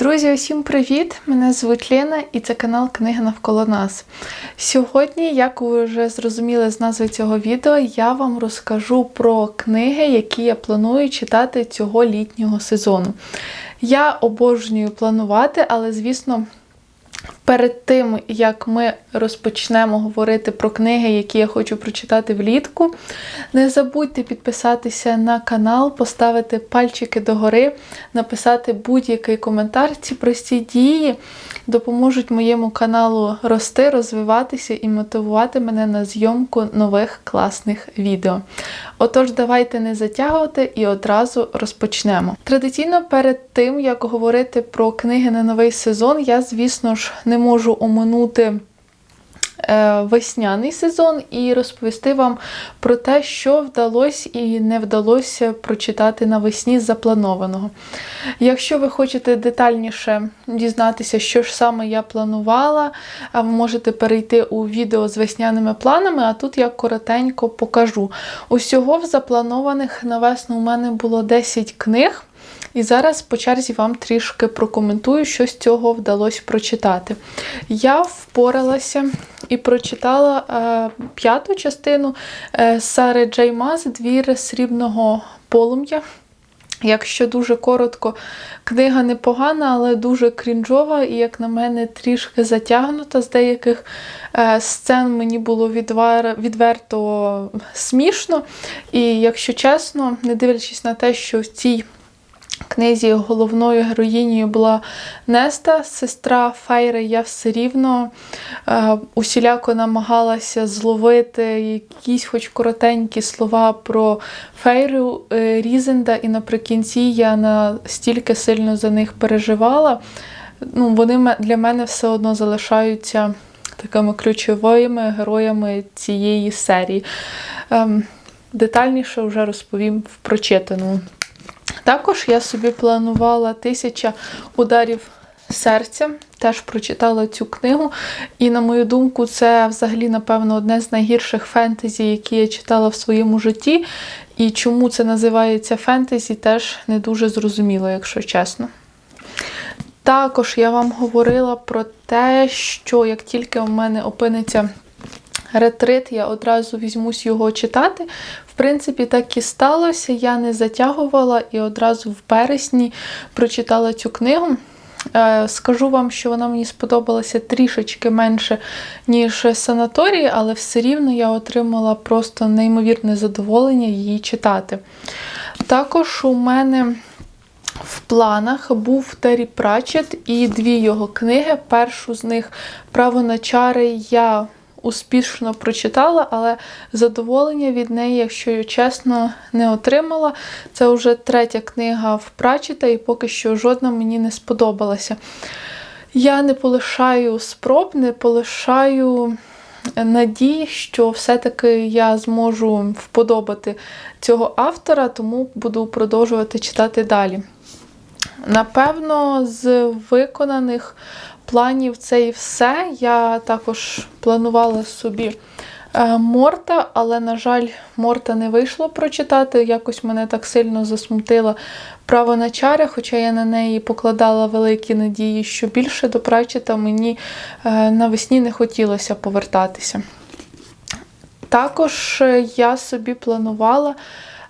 Друзі, усім привіт! Мене звуть Лена і це канал Книга навколо нас. Сьогодні, як ви вже зрозуміли з назви цього відео, я вам розкажу про книги, які я планую читати цього літнього сезону. Я обожнюю планувати, але, звісно, Перед тим, як ми розпочнемо говорити про книги, які я хочу прочитати влітку, не забудьте підписатися на канал, поставити пальчики догори, написати будь-який коментар. Ці прості дії допоможуть моєму каналу рости, розвиватися і мотивувати мене на зйомку нових класних відео. Отож, давайте не затягувати і одразу розпочнемо. Традиційно перед тим, як говорити про книги на новий сезон, я, звісно ж, не можу оминути е, весняний сезон і розповісти вам про те, що вдалося і не вдалося прочитати навесні запланованого. Якщо ви хочете детальніше дізнатися, що ж саме я планувала, ви можете перейти у відео з весняними планами, а тут я коротенько покажу. Усього в запланованих на весну у мене було 10 книг. І зараз по черзі вам трішки прокоментую, що з цього вдалося прочитати. Я впоралася і прочитала е, п'яту частину е, Сари Джей Маз Двір срібного полум'я. Якщо дуже коротко, книга непогана, але дуже крінжова, і, як на мене, трішки затягнута з деяких е, сцен мені було відвер... відверто смішно. І, якщо чесно, не дивлячись на те, що в цій книзі головною героїнею була Неста, сестра Фейри, я все рівно е, усіляко намагалася зловити якісь хоч коротенькі слова про Фейру е, Різенда, і наприкінці я настільки сильно за них переживала. Ну, Вони для мене все одно залишаються такими ключовими героями цієї серії. Ем, детальніше вже розповім в прочитаному. Також я собі планувала тисяча ударів серця, теж прочитала цю книгу. І, на мою думку, це взагалі, напевно, одне з найгірших фентезі, які я читала в своєму житті. І чому це називається фентезі, теж не дуже зрозуміло, якщо чесно. Також я вам говорила про те, що як тільки у мене опиниться ретрит, я одразу візьмусь його читати. В принципі, так і сталося. Я не затягувала і одразу в березні прочитала цю книгу. Е, скажу вам, що вона мені сподобалася трішечки менше, ніж санаторії, але все рівно я отримала просто неймовірне задоволення її читати. Також у мене в планах був Террі Пратчет і дві його книги. Першу з них Право на чари я успішно прочитала, але задоволення від неї, якщо я чесно, не отримала. Це вже третя книга в Прачета, і поки що жодна мені не сподобалася. Я не полишаю спроб, не полишаю надії, що все-таки я зможу вподобати цього автора, тому буду продовжувати читати далі. Напевно, з виконаних планів це і все. Я також планувала собі е, Морта, але, на жаль, Морта не вийшло прочитати. Якось мене так сильно засмутила право на чари, хоча я на неї покладала великі надії, що більше до Прачета мені е, навесні не хотілося повертатися. Також я собі планувала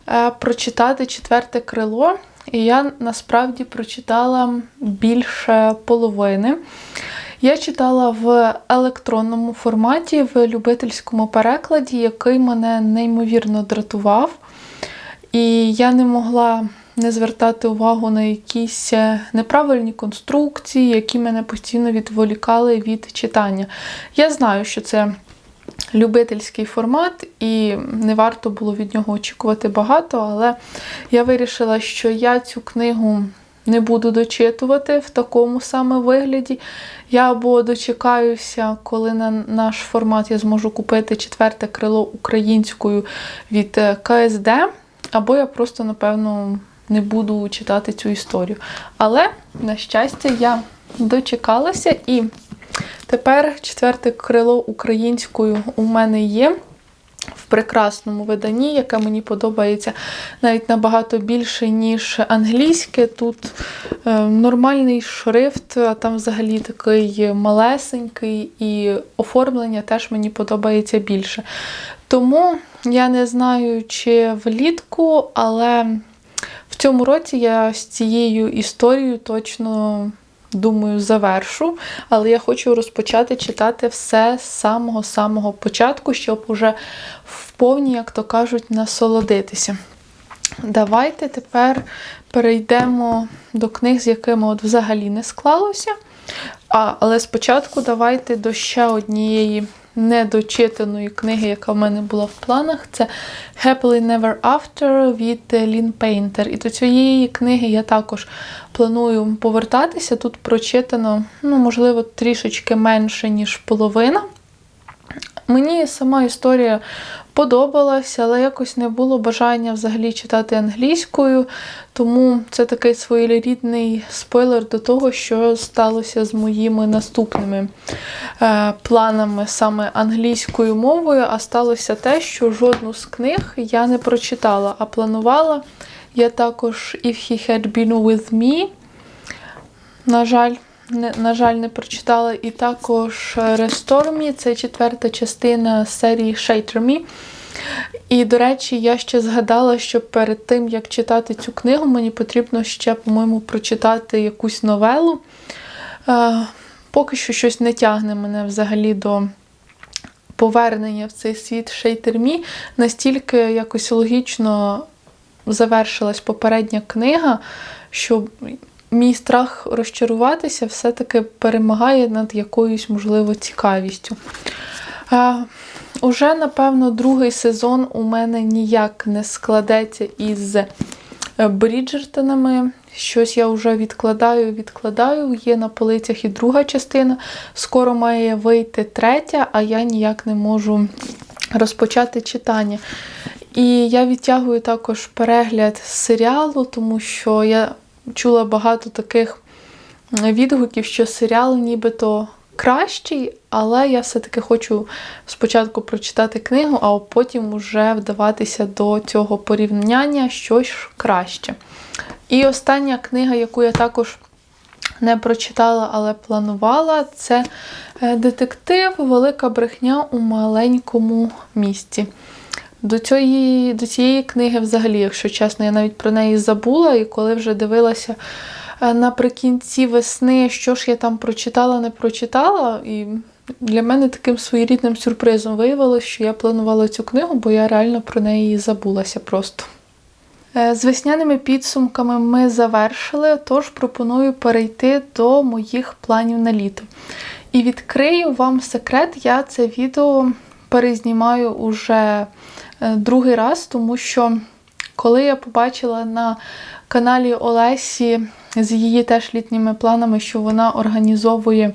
е, прочитати четверте крило. І я насправді прочитала більше половини. Я читала в електронному форматі, в любительському перекладі, який мене неймовірно дратував. І я не могла не звертати увагу на якісь неправильні конструкції, які мене постійно відволікали від читання. Я знаю, що це любительський формат, і не варто було від нього очікувати багато, але я вирішила, що я цю книгу не буду дочитувати в такому саме вигляді. Я або дочекаюся, коли на наш формат я зможу купити четверте крило українською від е, КСД, або я просто, напевно, не буду читати цю історію. Але, на щастя, я дочекалася і Тепер четверте крило українською у мене є. В прекрасному виданні, яке мені подобається навіть набагато більше, ніж англійське. Тут е, нормальний шрифт, а там взагалі такий малесенький, і оформлення теж мені подобається більше. Тому я не знаю, чи влітку, але в цьому році я з цією історією точно. Думаю, завершу, але я хочу розпочати читати все з самого-самого початку, щоб уже в повні, як то кажуть, насолодитися. Давайте тепер перейдемо до книг, з якими от взагалі не склалося. А, Але спочатку давайте до ще однієї недочитаної книги, яка в мене була в планах. Це Happily Never After від Лін Пейнтер. І до цієї книги я також планую повертатися. Тут прочитано, ну, можливо, трішечки менше, ніж половина. Мені сама історія подобалася, але якось не було бажання взагалі читати англійською, тому це такий своєрідний спойлер до того, що сталося з моїми наступними е, планами саме англійською мовою. А сталося те, що жодну з книг я не прочитала, а планувала я також If He Had Been With Me. На жаль, на жаль, не прочитала. І також Restore Me, це четверта частина серії Shatter Me. І, до речі, я ще згадала, що перед тим, як читати цю книгу, мені потрібно ще, по-моєму, прочитати якусь новелу. Е, Поки що щось не тягне мене взагалі до повернення в цей світ Шейтермі. Настільки якось логічно завершилась попередня книга, що мій страх розчаруватися все-таки перемагає над якоюсь, можливо, цікавістю. Е, Уже, напевно, другий сезон у мене ніяк не складеться із е, Бріджертонами. Щось я вже відкладаю, відкладаю. Є на полицях і друга частина. Скоро має вийти третя, а я ніяк не можу розпочати читання. І я відтягую також перегляд серіалу, тому що я чула багато таких відгуків, що серіал нібито кращий, але я все-таки хочу спочатку прочитати книгу, а потім вже вдаватися до цього порівняння щось краще. І остання книга, яку я також не прочитала, але планувала, це е, детектив Велика брехня у маленькому місті. До цієї, до цієї книги, взагалі, якщо чесно, я навіть про неї забула, і коли вже дивилася е, наприкінці весни, що ж я там прочитала, не прочитала. І для мене таким своєрідним сюрпризом виявилося, що я планувала цю книгу, бо я реально про неї забулася просто. Е, з весняними підсумками ми завершили, тож пропоную перейти до моїх планів на літо. І відкрию вам секрет, я це відео перезнімаю уже другий раз, тому що коли я побачила на каналі Олесі з її теж літніми планами, що вона організовує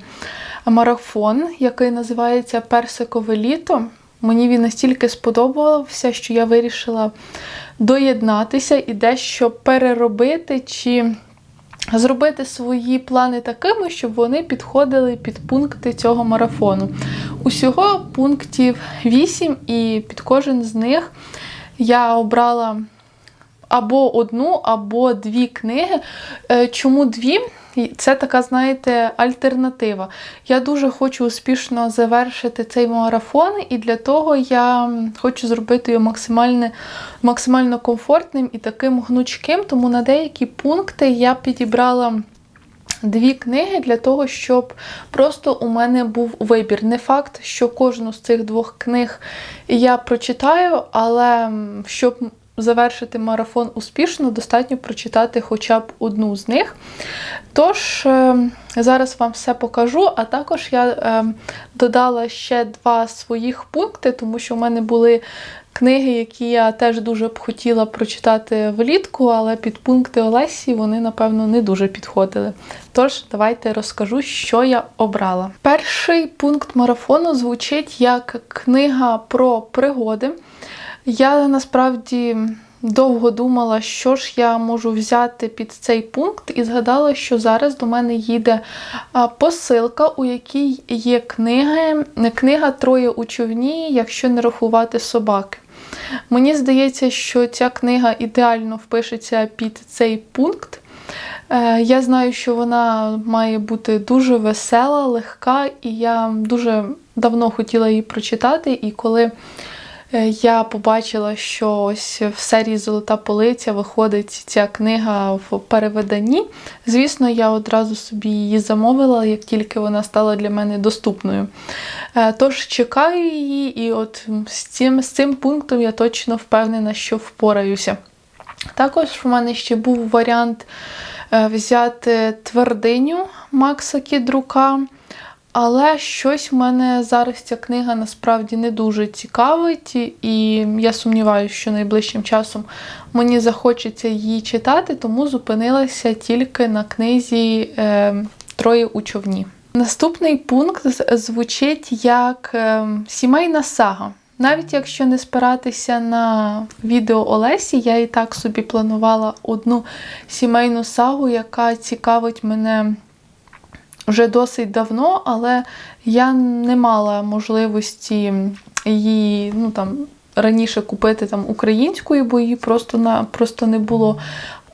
марафон, який називається Персикове літо. Мені він настільки сподобався, що я вирішила доєднатися і дещо переробити чи зробити свої плани такими, щоб вони підходили під пункти цього марафону. Усього пунктів 8, і під кожен з них я обрала або одну, або дві книги. Е, чому дві? Це така, знаєте, альтернатива. Я дуже хочу успішно завершити цей марафон, і для того я хочу зробити його максимально максимально комфортним і таким гнучким. Тому на деякі пункти я підібрала. Дві книги для того, щоб просто у мене був вибір. Не факт, що кожну з цих двох книг я прочитаю, але щоб завершити марафон успішно, достатньо прочитати хоча б одну з них. Тож, е, зараз вам все покажу, а також я е, додала ще два своїх пункти, тому що в мене були книги, які я теж дуже б хотіла прочитати влітку, але під пункти Олесі вони, напевно, не дуже підходили. Тож, давайте розкажу, що я обрала. Перший пункт марафону звучить як книга про пригоди. Я насправді довго думала, що ж я можу взяти під цей пункт, і згадала, що зараз до мене їде посилка, у якій є книги, книга Троє у човні, якщо не рахувати собаки. Мені здається, що ця книга ідеально впишеться під цей пункт. Е, Я знаю, що вона має бути дуже весела, легка, і я дуже давно хотіла її прочитати. І коли я побачила, що ось в серії Золота полиця виходить ця книга в перевиданні, звісно, я одразу собі її замовила, як тільки вона стала для мене доступною. Е, Тож чекаю її, і от з цим, з цим пунктом я точно впевнена, що впораюся. Також в мене ще був варіант е, взяти твердиню Макса Кідрука. Але щось в мене зараз ця книга насправді не дуже цікавить, і я сумніваюся, що найближчим часом мені захочеться її читати, тому зупинилася тільки на книзі е, Троє у човні. Наступний пункт звучить як е, сімейна сага. Навіть якщо не спиратися на відео Олесі, я і так собі планувала одну сімейну сагу, яка цікавить мене вже досить давно, але я не мала можливості її ну, там, раніше купити там, українською, бо її просто, на, просто не було.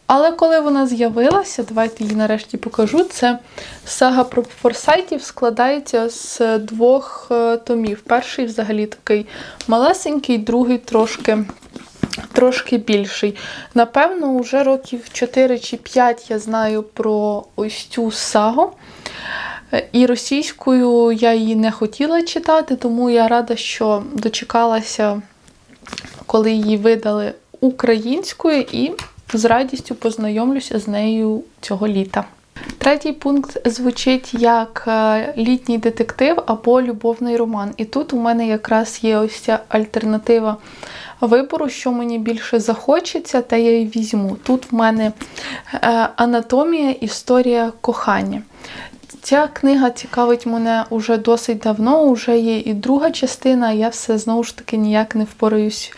Але коли вона з'явилася, давайте її нарешті покажу. Це сага про форсайтів складається з двох е, томів. Перший взагалі такий малесенький, другий трошки. Трошки більший. Напевно, вже років 4 чи 5 я знаю про ось цю сагу. І російською я її не хотіла читати, тому я рада, що дочекалася, коли її видали українською, і з радістю познайомлюся з нею цього літа. Третій пункт звучить як е, літній детектив або любовний роман. І тут у мене якраз є ось ця альтернатива вибору, що мені більше захочеться, те я й візьму. Тут в мене е, анатомія, історія кохання. Ця книга цікавить мене уже досить давно, вже є і друга частина, я все знову ж таки ніяк не впораюсь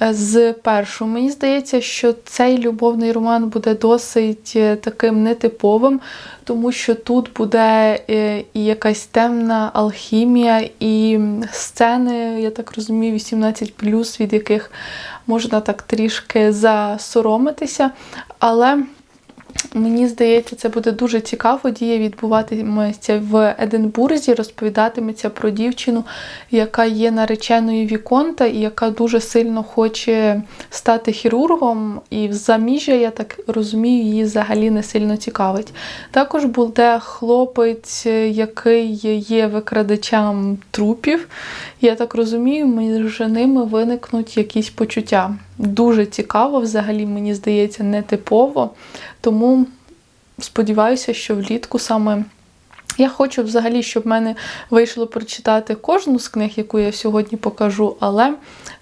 з першого. Мені здається, що цей любовний роман буде досить е, таким нетиповим, тому що тут буде е, і якась темна алхімія, і сцени, я так розумію, 18 від яких можна так трішки засоромитися. Але Мені здається, це буде дуже цікаво. Дія відбуватиметься в Единбурзі, розповідатиметься про дівчину, яка є нареченою Віконта і яка дуже сильно хоче стати хірургом. І в заміжжя, я так розумію, її взагалі не сильно цікавить. Також буде хлопець, який є викрадачем трупів. Я так розумію, між ними виникнуть якісь почуття. Дуже цікаво, взагалі, мені здається, нетипово. Тому сподіваюся, що влітку саме. Я хочу взагалі, щоб в мене вийшло прочитати кожну з книг, яку я сьогодні покажу, але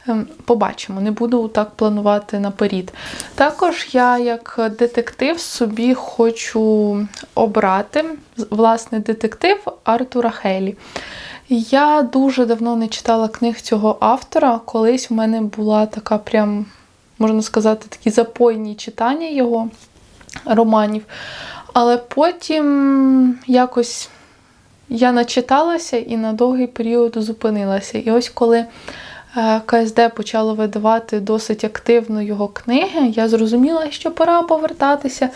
ем, побачимо, не буду так планувати наперед. Також я, як детектив, собі хочу обрати власне детектив Артура Хейлі. Я дуже давно не читала книг цього автора. Колись в мене була така прям, можна сказати, такі запойні читання його романів. Але потім якось я начиталася і на довгий період зупинилася. І ось коли е, КСД почало видавати досить активно його книги, я зрозуміла, що пора повертатися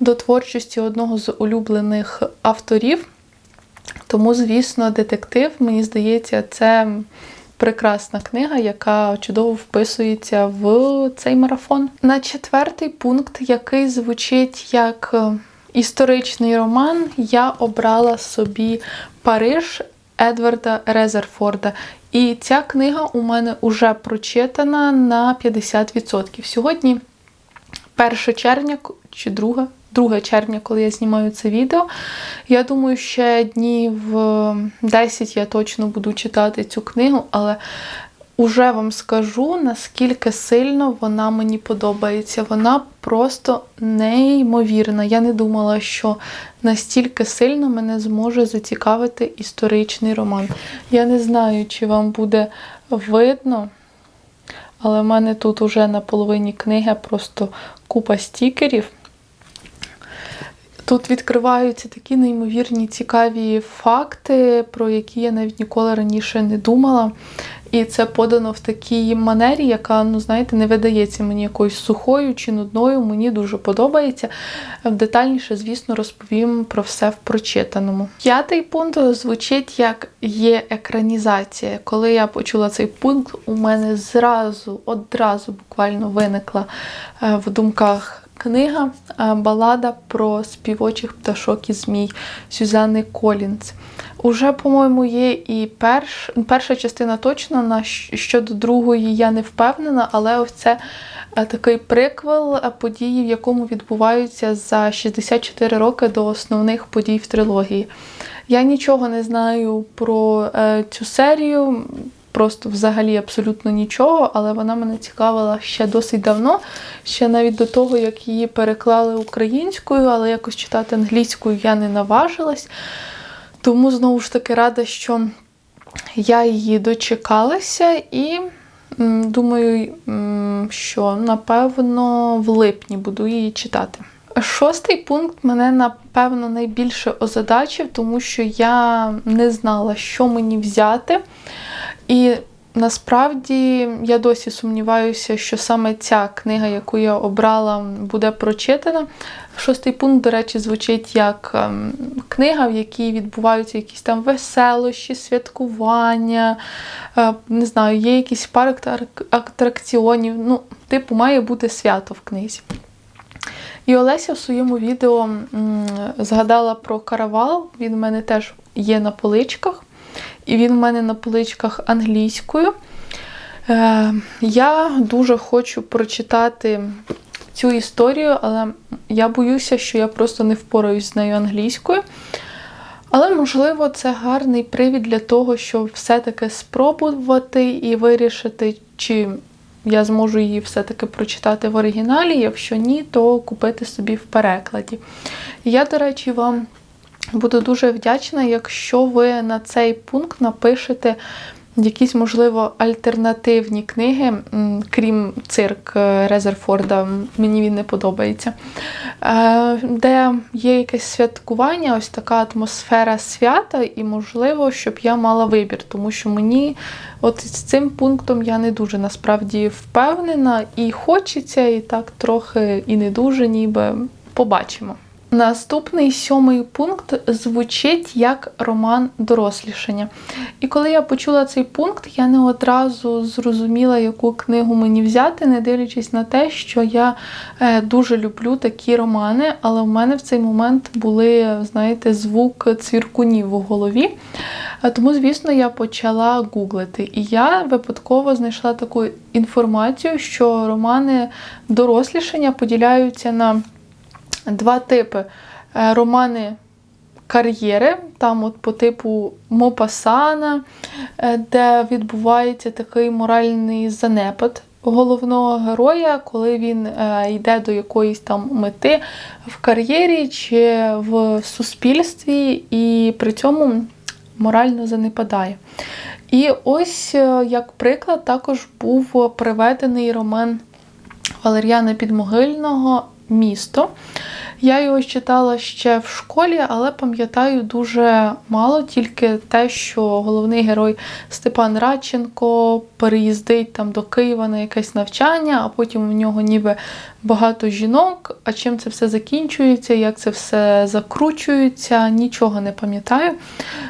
до творчості одного з улюблених авторів. Тому, звісно, детектив, мені здається, це прекрасна книга, яка чудово вписується в цей марафон. На четвертий пункт, який звучить як е, історичний роман, я обрала собі Париж Едварда Резерфорда. І ця книга у мене вже прочитана на 50%. Сьогодні 1 червня чи 2, 2 червня, коли я знімаю це відео. Я думаю, ще днів 10 я точно буду читати цю книгу, але уже вам скажу, наскільки сильно вона мені подобається. Вона просто неймовірна. Я не думала, що настільки сильно мене зможе зацікавити історичний роман. Я не знаю, чи вам буде видно. але в мене тут уже на половині книги просто купа стікерів. Тут відкриваються такі неймовірні цікаві факти, про які я навіть ніколи раніше не думала. І це подано в такій манері, яка, ну знаєте, не видається мені якоюсь сухою чи нудною. Мені дуже подобається. Детальніше, звісно, розповім про все в прочитаному. П'ятий пункт звучить як є екранізація. Коли я почула цей пункт, у мене зразу, одразу буквально виникла е, в думках. Книга е, балада про співочих пташок і змій Сюзанни Колінз. Уже, по-моєму, є і перш, перша частина точно на щодо другої я не впевнена, але ось це е, такий приквел е, події, в якому відбуваються за 64 роки до основних подій в трилогії. Я нічого не знаю про цю серію, просто взагалі абсолютно нічого, але вона мене цікавила ще досить давно, ще навіть до того, як її переклали українською, але якось читати англійською я не наважилась. Тому знову ж таки рада, що я її дочекалася і думаю, що напевно в липні буду її читати. Шостий пункт мене напевно найбільше озадачив, тому що я не знала, що мені взяти. І насправді я досі сумніваюся, що саме ця книга, яку я обрала, буде прочитана. Шостий пункт, до речі, звучить як ем, книга, в якій відбуваються якісь там веселощі, святкування, е, не знаю, є якийсь парк атракціонів. Ну, типу, має бути свято в книзі. І Олеся в своєму відео згадала про каравал. Він в мене теж є на поличках. І він в мене на поличках англійською. Е, я дуже хочу прочитати цю історію, але я боюся, що я просто не впораюсь з нею англійською. Але, можливо, це гарний привід для того, щоб все-таки спробувати і вирішити, чи я зможу її все-таки прочитати в оригіналі. Якщо ні, то купити собі в перекладі. Я, до речі, вам буду дуже вдячна, якщо ви на цей пункт напишете якісь, можливо, альтернативні книги, крім цирк е, Резерфорда, мені він не подобається, е, де є якесь святкування, ось така атмосфера свята, і можливо, щоб я мала вибір, тому що мені от з цим пунктом я не дуже насправді впевнена, і хочеться, і так трохи і не дуже, ніби побачимо. Наступний сьомий пункт звучить як роман дорослішання. І коли я почула цей пункт, я не одразу зрозуміла, яку книгу мені взяти, не дивлячись на те, що я е, дуже люблю такі романи, але в мене в цей момент були, знаєте, звук цвіркунів у голові. Е, Тому, звісно, я почала гуглити. І я випадково знайшла таку інформацію, що романи дорослішання поділяються на два типи Е, романи кар'єри, там от по типу Мопасана, е, де відбувається такий моральний занепад головного героя, коли він е, йде до якоїсь там мети в кар'єрі чи в суспільстві, і при цьому морально занепадає. І ось як приклад також був приведений роман Валер'яна Підмогильного Місто. Я його читала ще в школі, але пам'ятаю дуже мало, тільки те, що головний герой Степан Радченко переїздить там до Києва на якесь навчання, а потім у нього ніби багато жінок. А чим це все закінчується, як це все закручується, нічого не пам'ятаю.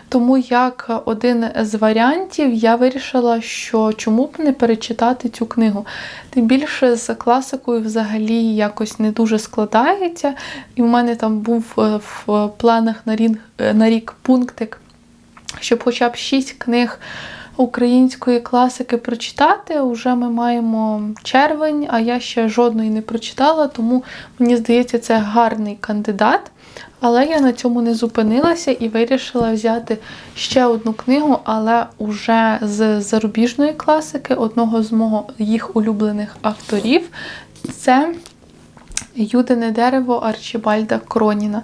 Тому як один з варіантів я вирішила, що чому б не перечитати цю книгу. Тим більше з класикою взагалі якось не дуже складається. І в мене там був е, в планах на рік, на рік пунктик, щоб хоча б шість книг української класики прочитати. Уже ми маємо червень, а я ще жодної не прочитала, тому мені здається, це гарний кандидат. Але я на цьому не зупинилася і вирішила взяти ще одну книгу, але уже з зарубіжної класики, одного з мого їх улюблених авторів. Це Юдине дерево Арчібальда Кроніна.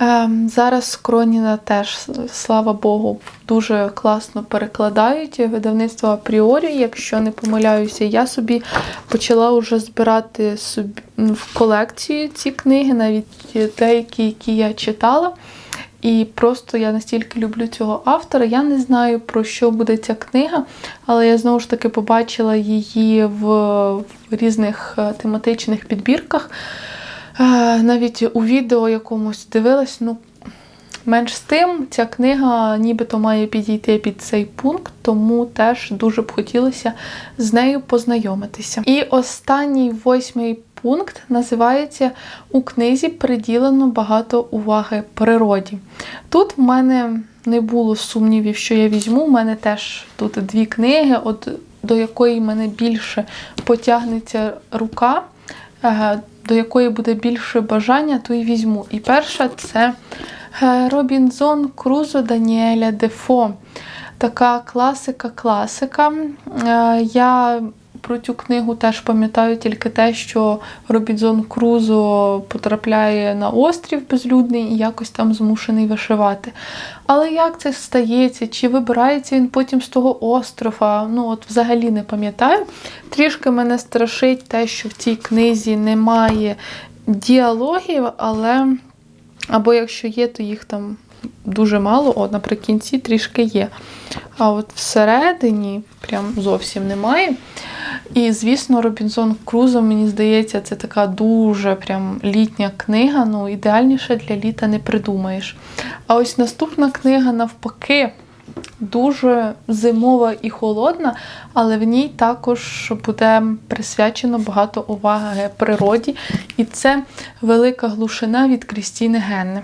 Ем, Зараз Кроніна теж, слава Богу, дуже класно перекладають видавництво апріорі. Якщо не помиляюся, я собі почала вже збирати собі в колекцію ці книги, навіть деякі, які я читала. І просто я настільки люблю цього автора. Я не знаю, про що буде ця книга, але я знову ж таки побачила її в, в різних е, тематичних підбірках. Е, Навіть у відео якомусь дивилась, ну. Менш з тим, ця книга нібито має підійти під цей пункт, тому теж дуже б хотілося з нею познайомитися. І останній восьмий пункт називається У книзі приділено багато уваги природі. Тут в мене не було сумнівів, що я візьму. У мене теж тут дві книги, от до якої мене більше потягнеться рука, е, до якої буде більше бажання, то і візьму. І перша це е, Робінзон Крузо Даніеля Дефо. Така класика-класика. Е, Я про цю книгу теж пам'ятаю тільки те, що Робінзон Крузо потрапляє на острів безлюдний і якось там змушений вишивати. Але як це стається? Чи вибирається він потім з того острова? Ну, от взагалі не пам'ятаю. Трішки мене страшить те, що в цій книзі немає діалогів, але або якщо є, то їх там дуже мало, от наприкінці трішки є. А от всередині прям зовсім немає. І, звісно, Робінзон Крузо, мені здається, це така дуже прям літня книга. Ну, ідеальніше для літа не придумаєш. А ось наступна книга, навпаки, дуже зимова і холодна, але в ній також буде присвячено багато уваги природі. І це велика глушина від Крістіни Генни.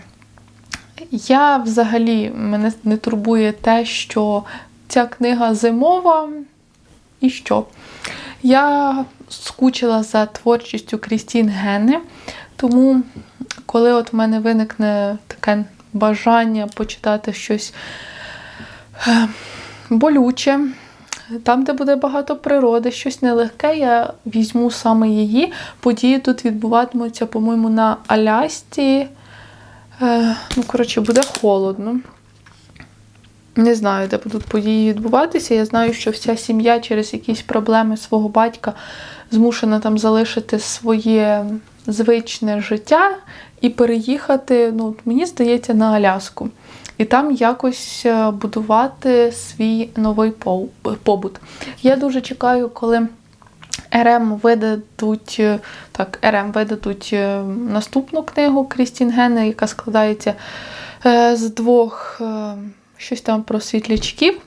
Я взагалі мене не турбує те, що ця книга зимова. І що? Я скучила за творчістю Крістін Генни, тому коли от в мене виникне таке бажання почитати щось е, болюче, там, де буде багато природи, щось нелегке, я візьму саме її. Події тут відбуватимуться, по-моєму, на Алясці. Е, ну, коротше, буде холодно. Не знаю, де будуть події відбуватися. Я знаю, що вся сім'я через якісь проблеми свого батька змушена там залишити своє звичне життя і переїхати, ну, мені здається, на Аляску. І там якось е, будувати свій новий побут. Я дуже чекаю, коли. РМ видадуть е, так, РМ видадуть е, наступну книгу Крістін Гене, яка складається з двох щось там про світлячків.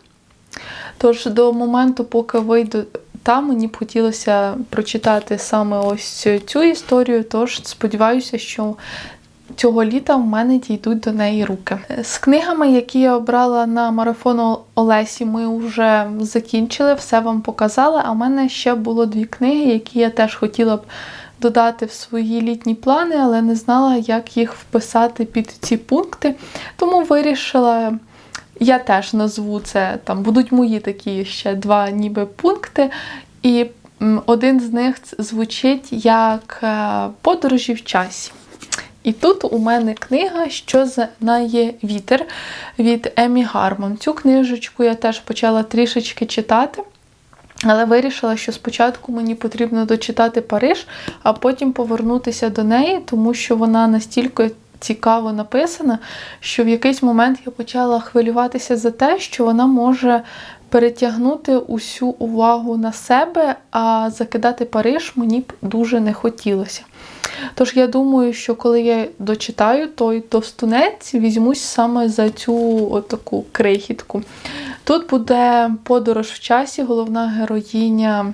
Тож до моменту, поки вийду там, мені б хотілося прочитати саме ось цю історію. Тож сподіваюся, що цього літа в мене дійдуть до неї руки. З книгами, які я обрала на марафон Олесі, ми вже закінчили, все вам показала. А в мене ще було дві книги, які я теж хотіла б додати в свої літні плани, але не знала, як їх вписати під ці пункти. Тому вирішила. Я теж назву це, там будуть мої такі ще два ніби пункти. І один з них звучить як е, подорожі в часі. І тут у мене книга, що знає вітер від Емі Гармон. Цю книжечку я теж почала трішечки читати, але вирішила, що спочатку мені потрібно дочитати Париж, а потім повернутися до неї, тому що вона настільки цікаво написана, що в якийсь момент я почала хвилюватися за те, що вона може перетягнути усю увагу на себе, а закидати Париж мені б дуже не хотілося. Тож я думаю, що коли я дочитаю той товстунець, візьмусь саме за цю таку крихітку. Тут буде подорож в часі, головна героїня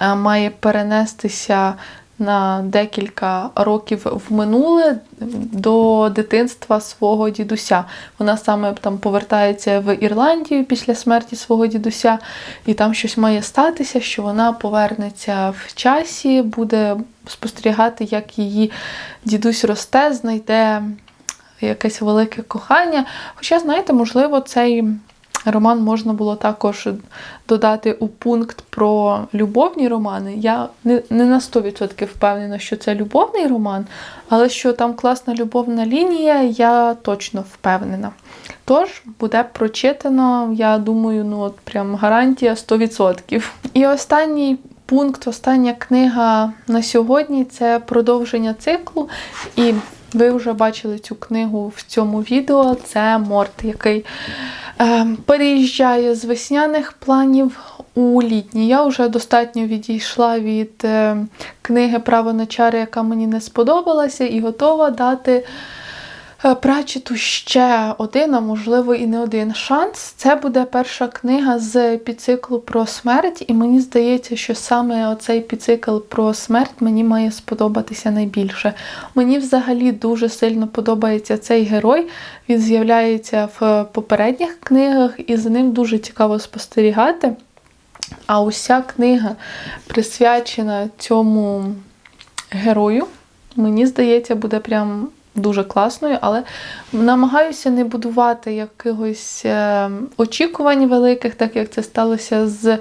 е, має перенестися на декілька років в минуле до дитинства свого дідуся. Вона саме там повертається в Ірландію після смерті свого дідуся, і там щось має статися, що вона повернеться в часі, буде спостерігати, як її дідусь росте, знайде якесь велике кохання. Хоча, знаєте, можливо, цей роман можна було також додати у пункт про любовні романи. Я не, не на 100% впевнена, що це любовний роман, але що там класна любовна лінія, я точно впевнена. Тож буде прочитано, я думаю, ну от прям гарантія 100%. І останній пункт, остання книга на сьогодні це продовження циклу. І ви вже бачили цю книгу в цьому відео. Це Морт, який е, переїжджає з весняних планів у літні. Я вже достатньо відійшла від е, книги Право на чари, яка мені не сподобалася, і готова дати. Е, Прачету ще один, а можливо і не один шанс. Це буде перша книга з підциклу про смерть, і мені здається, що саме оцей підцикл про смерть мені має сподобатися найбільше. Мені взагалі дуже сильно подобається цей герой. Він з'являється в попередніх книгах, і за ним дуже цікаво спостерігати. А уся книга присвячена цьому герою, мені здається, буде прям дуже класною, але намагаюся не будувати якихось е, очікувань великих, так як це сталося з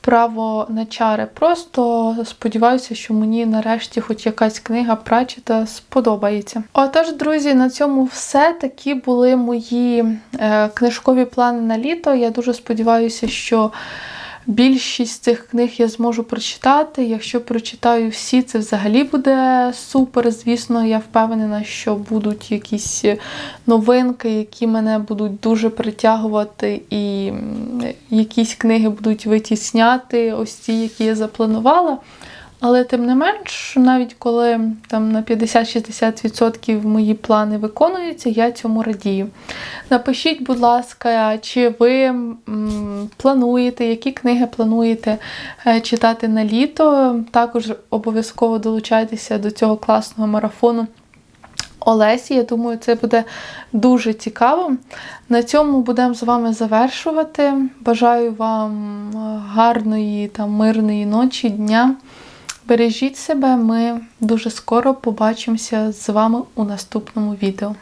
право на чари. Просто сподіваюся, що мені нарешті хоч якась книга Прачета сподобається. Отож, друзі, на цьому все. Такі були мої е, книжкові плани на літо. Я дуже сподіваюся, що. Більшість цих книг я зможу прочитати. Якщо прочитаю всі, це взагалі буде супер. Звісно, я впевнена, що будуть якісь новинки, які мене будуть дуже притягувати, і якісь книги будуть витісняти, ось ті, які я запланувала. Але тим не менш, навіть коли там на 50-60% мої плани виконуються, я цьому радію. Напишіть, будь ласка, чи ви м, плануєте, які книги плануєте е, читати на літо. Також обов'язково долучайтеся до цього класного марафону. Олесі, я думаю, це буде дуже цікаво. На цьому будемо з вами завершувати. Бажаю вам е, гарної та мирної ночі, дня. Бережіть себе, ми дуже скоро побачимося з вами у наступному відео.